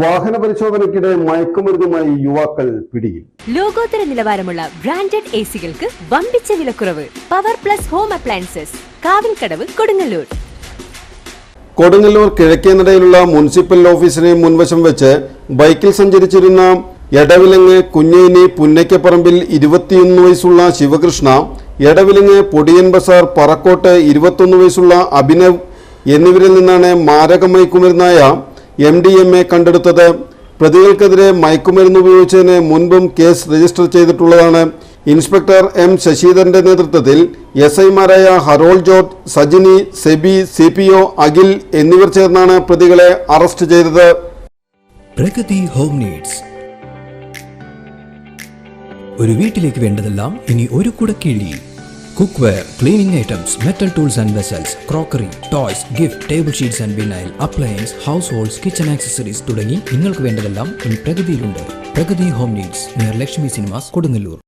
വാഹന പരിശോധനയ്ക്കിടെ മയക്കുമരുന്നുമായി യുവാക്കൾ പിടിയിൽ. ലോകോത്തര നിലവാരമുള്ള ബ്രാൻഡഡ് എ സികൾക്ക് വമ്പിച്ച വിലക്കുറവ്. Power plus home appliances Kavilkadavu Kodungallur. Kodungallur കിഴക്കേനടയിലുള്ള municipal ഓഫീസിന് മുൻവശം വെച്ച് ബൈക്കിൽ സഞ്ചരിച്ചിരുന്ന എടവിലങ്ങ് കുഞ്ഞേനി പുന്നയ്ക്കപ്പറമ്പിൽ ഇരുപത്തിയൊന്ന് വയസ്സുള്ള ശിവകൃഷ്ണ എടവിലങ്ങ് പൊടിയൻ ബസാർ പറക്കോട്ട് ഇരുപത്തൊന്ന് വയസ്സുള്ള അഭിനവ് എന്നിവരിൽ നിന്നാണ് മാരക മയക്കുമരുന്നായ എം ഡി എം എ കണ്ടെടുത്തത് പ്രതികൾക്കെതിരെ മയക്കുമരുന്ന് ഉപയോഗിച്ചതിന് മുൻപും കേസ് രജിസ്റ്റർ ചെയ്തിട്ടുള്ളതാണ്. ഇൻസ്പെക്ടർ എം ശശിധരന്റെ നേതൃത്വത്തിൽ എസ് ഐമാരായ Harold George Sajini Sebi C P O Akhil എന്നിവർ ചേർന്നാണ് പ്രതികളെ അറസ്റ്റ് ചെയ്തത്. Pragathi home needs. ഒരു വീട്ടിലേക്ക് വേണ്ടതെല്ലാം ഇനി ഒരു കുടക്കീഴിൽ. Cook cleaning metal tools and vessels crockery toys gift table sheets and vinyl appliance house holds kitchen accessories തുടങ്ങി നിങ്ങൾക്ക് വേണ്ടതെല്ലാം ഇനി പ്രഗതിയിലുണ്ട്. Pragathi home needs near Lakshmi cinemas Kodungallur.